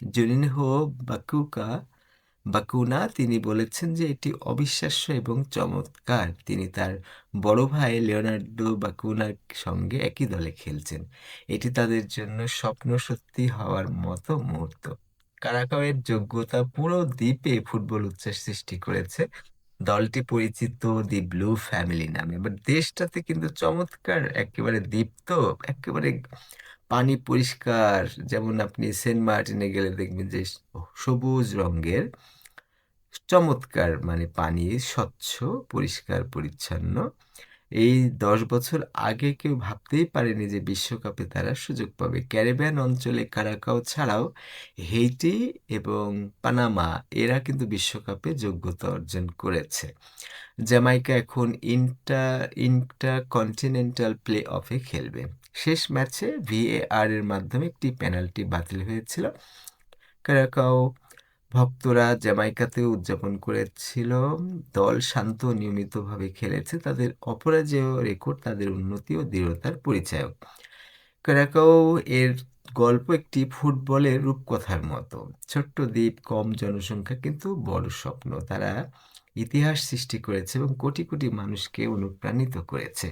জুনিনহো বাকুকা বাকুনা তিনি বলেছেন যে এটি অবিশ্বাস্য এবং চমৎকার। তিনি তার বড় ভাই লিওনার্দো বাকুনার সঙ্গে একই দলে খেলছেন। এটি তাদের জন্য স্বপ্ন সত্যি হওয়ার মতো মুহূর্ত। কারাকাওয়ের যোগ্যতা পুরো দ্বীপে ফুটবল উচ্ছ্বাস সৃষ্টি করেছে। দলটি পরিচিত দি ব্লু ফ্যামিলি নামে। এবার দেশটাতে কিন্তু চমৎকার, একেবারে দ্বীপ তো একেবারে পানি পরিষ্কার, যেমন আপনি সেন্ট মার্টিনে গেলে দেখবেন যে সবুজ রঙের চমৎকার মানে পানি স্বচ্ছ, পরিষ্কার, পরিচ্ছন্ন। এই দশ বছর আগে কেউ ভাবতেই পারেনি যে বিশ্বকাপে তারা সুযোগ পাবে। ক্যারিবিয়ান অঞ্চলে কারাকাও ছাড়াও হেইটি এবং পানামা, এরা কিন্তু বিশ্বকাপে যোগ্যতা অর্জন করেছে। জ্যামাইকা এখন ইন্টা ইন্টা কন্টিনেন্টাল প্লে অফে খেলবে। শেষ ম্যাচে ভিএআর এর মাধ্যমে একটি পেনাল্টি বাতিল হয়েছিল। কারাকাও ভক্তরা জ্যামাইকাতে উদযাপন করেছিল। দল শান্ত নিয়মিতভাবে খেলেছে। তাদের অপরাজেয় রেকর্ড তাদের উন্নতি ও দৃঢ়তার পরিচায়ক। কারাকাও এর গল্প একটি ফুটবলের রূপকথার মতো। ছোট্ট দ্বীপ, কম জনসংখ্যা কিন্তু বড় স্বপ্ন। তারা ইতিহাস সৃষ্টি করেছে এবং কোটি কোটি মানুষকে অনুপ্রাণিত করেছে।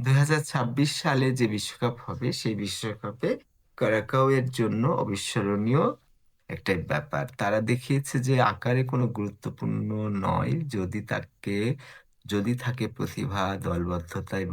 দু হাজার ছাব্বিশ সালে যে বিশ্বকাপ হবে, সেই বিশ্বকাপে কারাকাও এর জন্য অবিস্মরণীয় একটা ব্যাপার। তারা দেখিয়েছে যে আকারে কোনো গুরুত্বপূর্ণ নয় যদি তাকে, যদি থাকে প্রতিভা, দলবদ্ধতা এবং